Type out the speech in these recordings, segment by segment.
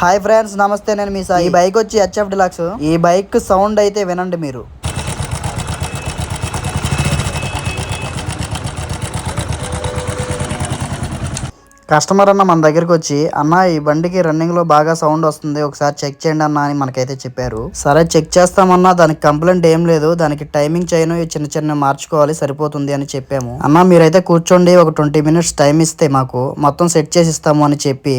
Hi friends నమస్తే. నేను మీ సాయి ఈ బైక్ వచ్చి హెచ్ఎఫ్ డిలాక్స్ ఈ బైక్ సౌండ్ అయితే వినండి మీరు. కస్టమర్ అన్న మన దగ్గరికి వచ్చి అన్న ఈ బండికి రన్నింగ్లో బాగా సౌండ్ వస్తుంది. ఒకసారి చెక్ చేయండి అన్న అని మనకైతే చెప్పారు. సరే చెక్ చేస్తామన్నా. దానికి కంప్లైంట్ ఏం లేదు. దానికి టైమింగ్ చేయను. చిన్న చిన్న మార్చుకోవాలి. సరిపోతుంది అని చెప్పాము. అన్న మీరైతే కూర్చోండి. ఒక ట్వంటీ మినిట్స్ టైం ఇస్తే మాకు. మొత్తం సెట్ చేసి ఇస్తాము అని చెప్పి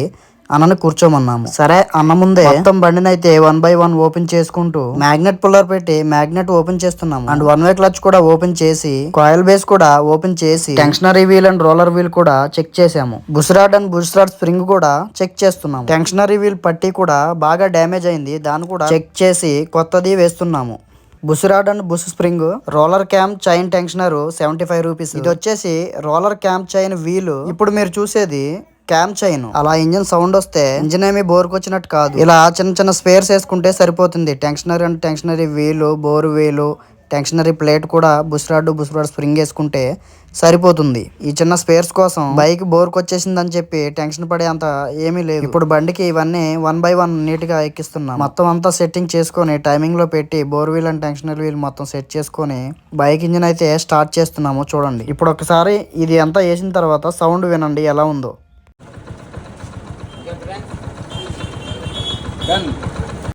అన్నని కూర్చోమన్నాము. సరే అన్న ముందే మొత్తం బండిని అయితే వన్ బై వన్ ఓపెన్ చేసుకుంటూ మ్యాగ్నెట్ పుల్లర్ పెట్టి మ్యాగ్నెట్ ఓపెన్ చేస్తున్నాము. అండ్ వన్ వే క్లచ్ కూడా ఓపెన్ చేసి కాయిల్ బేస్ కూడా ఓపెన్ చేసి tensioner wheel and roller wheel కూడా చెక్ చేసాము బుస్రాడ్ అండ్ బుస్రాడ్ స్ప్రింగ్ కూడా చెక్ చేస్తున్నాము. టెన్షనరీ వీల్ పట్టి కూడా బాగా డ్యామేజ్ అయింది. దాన్ని కూడా చెక్ చేసి కొత్తది వేస్తున్నాము. Pushrod and push spring roller cam chain tensioner seventy five rupees ఇది వచ్చేసి రోలర్ క్యామ్ చైన్ వీల్ ఇప్పుడు మీరు చూసేది క్యామ్ చైన్ అలా ఇంజిన్ సౌండ్ వస్తే ఇంజిన్ ఏమి బోర్కి వచ్చినట్టు కాదు. ఇలా చిన్న చిన్న స్పేర్స్ వేసుకుంటే సరిపోతుంది. టెన్షనరీ అండ్ టెన్షనరీ వీలు బోర్ వీలు టెన్షనరీ ప్లేట్ కూడా బుస్రాడ్ బుస్రాడ్ స్ప్రింగ్ వేసుకుంటే సరిపోతుంది. ఈ చిన్న స్పేర్స్ కోసం బైక్ బోర్కి వచ్చేసిందని చెప్పి టెన్షన్ పడే అంత ఏమీ లేదు. ఇప్పుడు బండికి ఇవన్నీ వన్ బై వన్ నీట్గా ఎక్కిస్తున్నాం. మొత్తం అంతా సెట్టింగ్ చేసుకొని టైమింగ్లో పెట్టి bore wheel and tensioner wheel మొత్తం సెట్ చేసుకొని బైక్ ఇంజిన్ అయితే స్టార్ట్ చేస్తున్నాము చూడండి. ఇప్పుడు ఒకసారి ఇది అంతా వేసిన తర్వాత సౌండ్ వినండి ఎలా ఉందో. dan